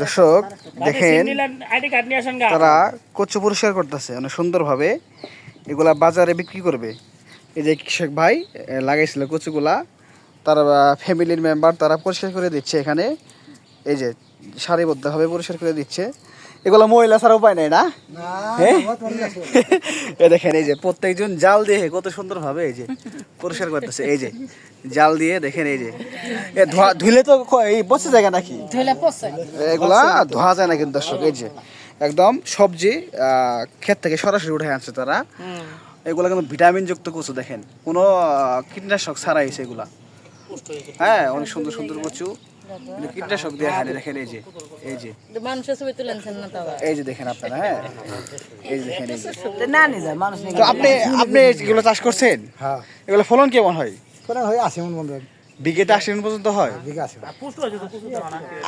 দর্শক দেখেন তারা কচু পরিষ্কার করতেছে অনেক সুন্দরভাবে এগুলা বাজারে বিক্রি করবে। এই যে কৃষক ভাই লাগাইছিল কচুগুলা তার ফ্যামিলির মেম্বার তারা পরিষ্কার করে দিচ্ছে এখানে। এই যে সারিবদ্ধভাবে পরিষ্কার করে দিচ্ছে। এগুলো মহিলা ছাড়া উপায় নাই না? এ দেখেন এই যে প্রত্যেকজন জাল দিয়ে কত সুন্দরভাবে এই যে পরিষ্কার করতেছে। এই যে জাল দিয়ে দেখেন এই যে। এ ধোয়া ধুলে তো এই বসে জায়গা নাকি? এগুলা ধোয়া যায় না কিন্তু দর্শক এই যে। একদম সবজি আহ, ক্ষেত থেকে সরাসরি উঠে আনছে তারা। এগুলা কিন্তু ভিটামিন যুক্ত কচু দেখেন। কোনো কীটনাশক হয়েছে এগুলা। হ্যাঁ অনেক সুন্দর সুন্দর কচু। কীটনাশক দিয়ে হারে দেখেন এই যে এই যে। মানুষের ছবি তুলেছেন না তো এই যে দেখেন আপনারা হ্যাঁ? এই যে দেখেন এই যে। না যায় মানুষ তো আপনি আপনি এগুলো চাষ করছেন? হ্যাঁ। এগুলো ফলন কেমন হয়? করে হয় আসে মন বন্ধু বিঘেতে আশি মন পর্যন্ত হয়। না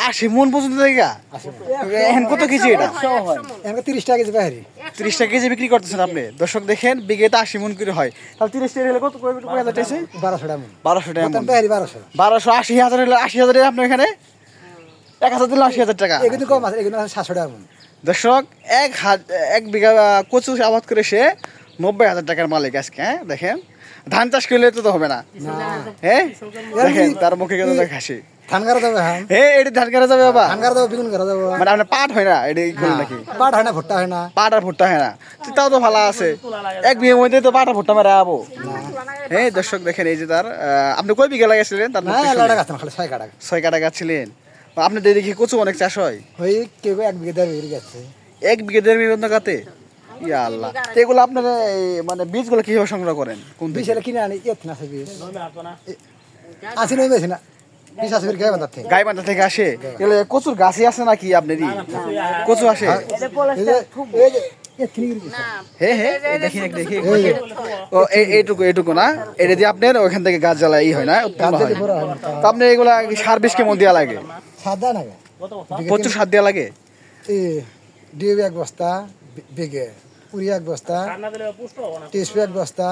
আশি মন। পর্যন্ত দেখা এখন কত কেজি এটা? এমন তিরিশ টাকা কেজি বাইরে তিরিশ টাকা কেজি বিক্রি করতেছেন আপনি? দর্শক দেখেন বিঘেতে আশি মন করে হয়। তাহলে তিরিশ টাকা হলে কত হাজার টাকা বারোশো টাকা বারোশো টাকা বারোশো। বারোশো আশি হাজার হলে আশি হাজার আপনার এখানে এক হাজার দিলে আশি হাজার টাকা। এগুলো কম আছে এগুলো সাতশো টাকা দর্শক এক হাত এক বিঘা কচু আবাদ করে সে নব্বই হাজার টাকার মালিক আজকে হ্যাঁ? দেখেন। ধান চাষ করলে তো তো হবে না। হ্যাঁ? দেখেন তার মুখে কিন্তু দেখ হাসি ধান যাবে হ্যাঁ। হ্যাঁ এটি ধান করা যাবে বাবা। ধান গাড়া যাব বেগুন গাড়া যাব মানে আপনার পাট হয় না এটি করলেন নাকি? পাট হয় না ভুট্টা হয় না। পাট আর ভুট্টা হয় না। তো তাও তো ভালো আছে। এক বিঘের মধ্যে তো পাট আর ভুট্টা মেরে হ্যাঁ দর্শক দেখেন এই যে তার আপনি কয় বিঘা লাগাইছিলেন? তার খালি ছয় কাটা ছয় কাটা গাছ ছিলেন। আপনি দেখি কচু অনেক চাষ হয়। কেউ এক বিঘে দেড় বিঘে গেছে। এক বিঘে দেড় বিঘে ইয়া আল্লাহ। এগুলো আপনারা মানে বীজগুলো কীভাবে সংগ্রহ করেন? কোন বীজ কিনে আনি এত না বীজ। আসি বেশি না। গাইবান্ধা থেকে। আসে? এগুলো কচুর গাছই আছে নাকি আপনারই? কচু আসে? গেছে। দেখি দেখি ও এইটুকু এইটুকু না? এটা দিয়ে আপনার ওখান থেকে গাছ হয় না। তো আপনার এগুলা সার বিষ কেমন দেওয়া লাগে। সাদা না গে। প্রচুর সার দেওয়া লাগে? এক বস্তা উড়ি এক বস্তা এক বস্তা।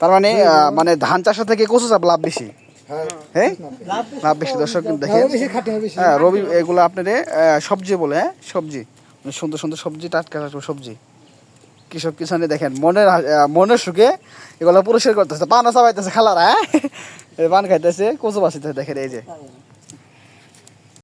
তার মানে আহ, মানে ধান চাষের থেকে কচু চাপ লাভ বেশি? হ্যাঁ। হ্যাঁ? লাভ বেশি। দর্শক দেখেন। হ্যাঁ রবি এগুলো আপনারে সবজি বলে হ্যাঁ সবজি। মানে সুন্দর সুন্দর সবজি টাটকা টাটকা সবজি। কৃষক কিষানে দেখেন মনের মনের সুখে এগুলো পরিষ্কার করতেছে। পানা চাবাইতেছে খালারা হ্যাঁ। পান খাইতেছে কচু বাসিতেছে দেখেন এই যে।